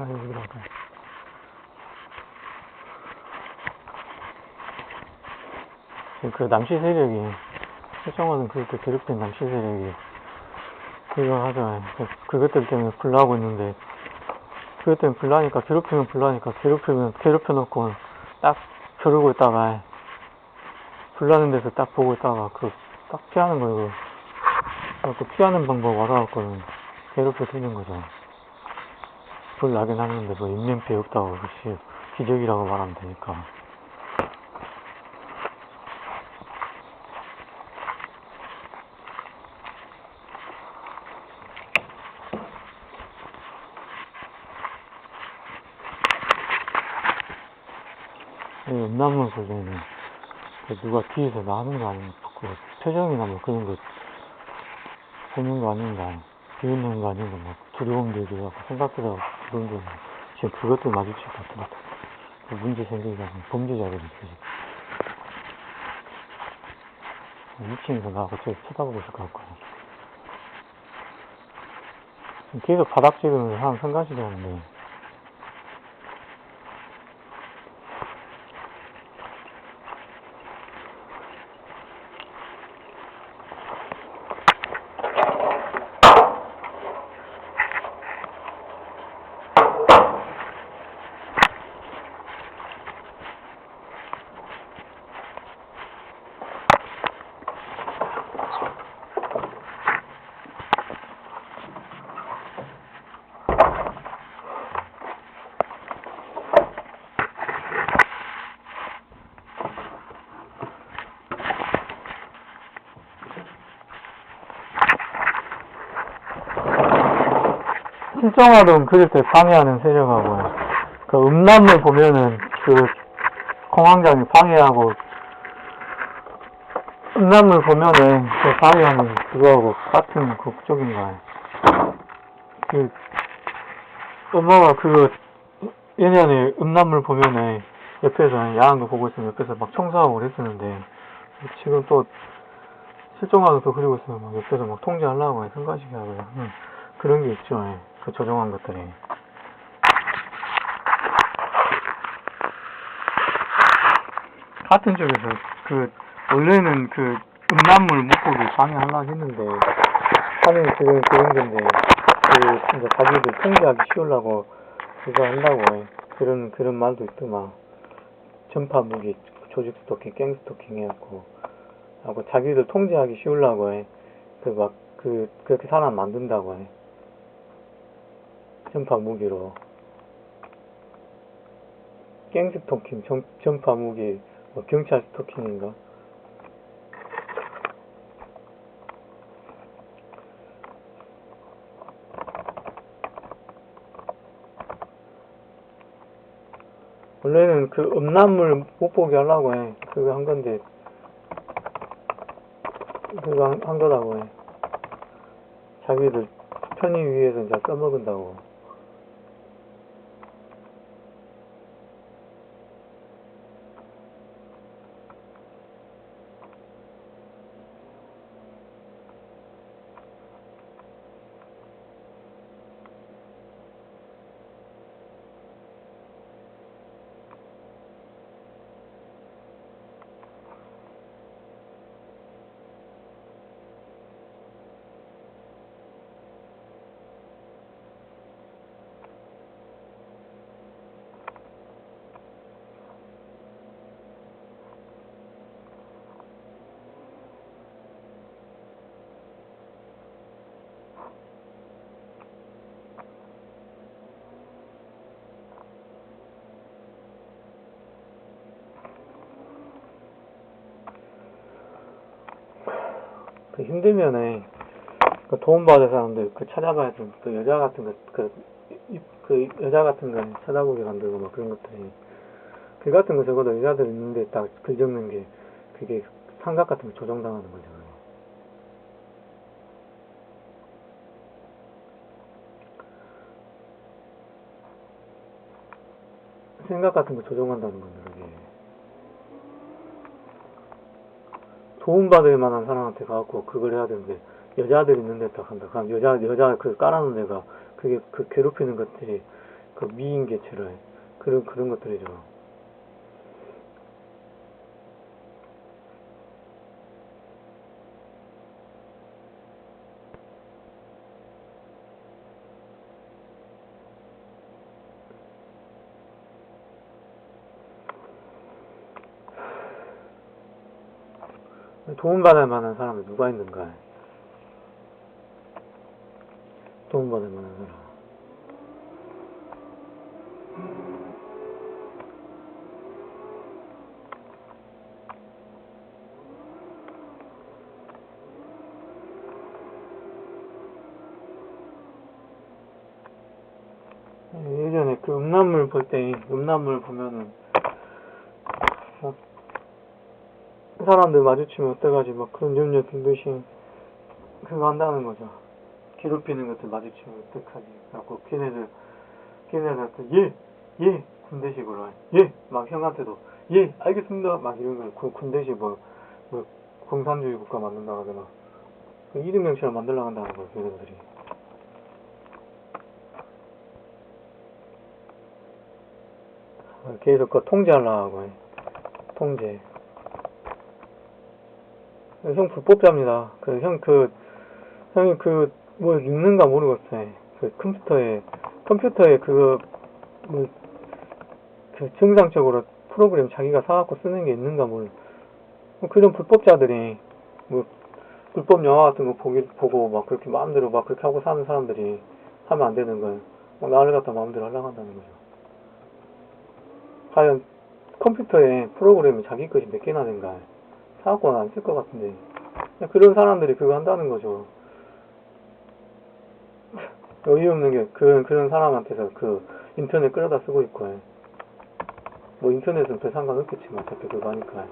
아, 여기 들어가. 지금 그 남시 세력이, 최정원은 그렇게 괴롭힌 남시 세력이, 그거 하잖아요. 그- 그것들 때문에 불나고 있는데, 그것 때문에 불나니까, 괴롭히면 불나니까, 괴롭히면, 괴롭혀놓고, 딱 벼르고 있다가, 불나는 데서 딱 보고 있다가, 그, 딱 피하는 거예요. 그 피하는 방법 알아갖고는 괴롭혀 드는 거죠. 불 나긴 하는데, 뭐, 인명피해 없다고, 그렇지. 기적이라고 말하면 되니까. 이 음란물 소리는 그 누가 뒤에서 나는 거 아니면 그 표정이나 뭐 그런 거 보는 거 아닌가 비웃는 거 아닌가 막 두려움 들기도 하고 생각보다 그런 거. 지금 그것도 마주칠 것 같아 그 문제 생기가 범죄자들이 있어 지금 2층에서 나하고 저기 쳐다보고 있을 것 지금 계속 바닥 찍으면서 사람 생각이 하는데 실정화동 그릴 때 방해하는 세력하고 그 음란물 보면은 그 공황장이 방해하고 음란물 보면은 그 방해하는 그거하고 같은 그쪽인가 그 엄마가 그거 예전에 음란물 보면은 옆에서 야한 거 보고 있으면 옆에서 막 청소하고 그랬었는데 지금 또 실종하도 그리고 있으면 막 옆에서 막 통제하려고 해 생각하시게 하고요 응. 그런 게 있죠 예. 그 조종한 것들이. 같은 쪽에서 그 원래는 그 음란물 못 보게 방해하려고 했는데 하는 지금 그런 건데 그 이제 자기들 통제하기 쉬우려고 그거 한다고 해. 그런 그런 말도 있더만. 전파 무기 조직 스토킹 갱 스토킹 해갖고 하고 자기들 통제하기 쉬우려고 해 그 막그 그렇게 사람 만든다고 해 전파 무기로 갱 스토킹 전, 전파 무기 뭐 경찰 스토킹인가 원래는 그 음란물 못 보게 하려고 해. 그거 한 건데, 그거 한, 한 거라고 해. 자기들 편의 위해서 이제 써먹은다고. 그 힘들면은, 그 도움받은 사람들, 그 찾아봐야 돼. 그 여자 같은 거, 그, 이- 그 여자 같은 거 찾아보게 만들고 막 그런 것들이. 글 같은 거 적어도 여자들 있는데 딱글 적는 게, 그게 삼각 같은 거 조정당하는. 그게. 생각 같은 거 조정한다는 건데, 그게. 도움받을 만한 사람한테 가갖고 그걸 해야 되는데, 여자들 있는 데딱 한다. 그럼 여자, 여자 그 깔아놓은 데가, 그게 그 괴롭히는 것들이 그 미인계체를 그런 그런 것들이죠. 도움받을 만한 사람이 누가 있는가? 도움받을 만한 사람. 예전에 그 음란물 볼 때, 음란물 보면은, 막, 사람들 마주치면 어떡하지, 막 그런 염려 들듯이, 그거 한다는 거죠. 괴롭히는 것들 마주치면 어떡하지. 그래갖고, 걔네들, 걔네들한테, 예! 예! 군대식으로, 예! 막 형한테도, 예! 알겠습니다! 막 이런 걸, 군- 군대식 뭐, 뭐, 공산주의 국가 만든다 하거나, 그 이등병처럼 만들려고 한다는 거예요, 걔네들이. 어, 계속 그 통제하려고 해. 통제. 형 불법자입니다. 그, 형 그, 형이 그, 뭐 읽는가 모르겠어요. 그 컴퓨터에, 컴퓨터에 그거, 뭐, 그 정상적으로 프로그램 자기가 사갖고 쓰는 게 있는가 모르. 뭐 그런 불법자들이, 뭐, 불법 영화 같은 거 보기, 보고 막 그렇게 마음대로 막 그렇게 하고 사는 사람들이 하면 안 되는 걸, 막 나를 갖다 마음대로 하려고 한다는 거죠. 과연 컴퓨터에 프로그램이 자기 것이 몇 개나 된가 사갖고는 안 쓸 것 같은데. 그런 사람들이 그거 한다는 거죠. 어이없는 게 그런 그런 사람한테서 그 인터넷 끌어다 쓰고 있고. 뭐 인터넷은 별 상관없겠지만 어차피 그거 하니까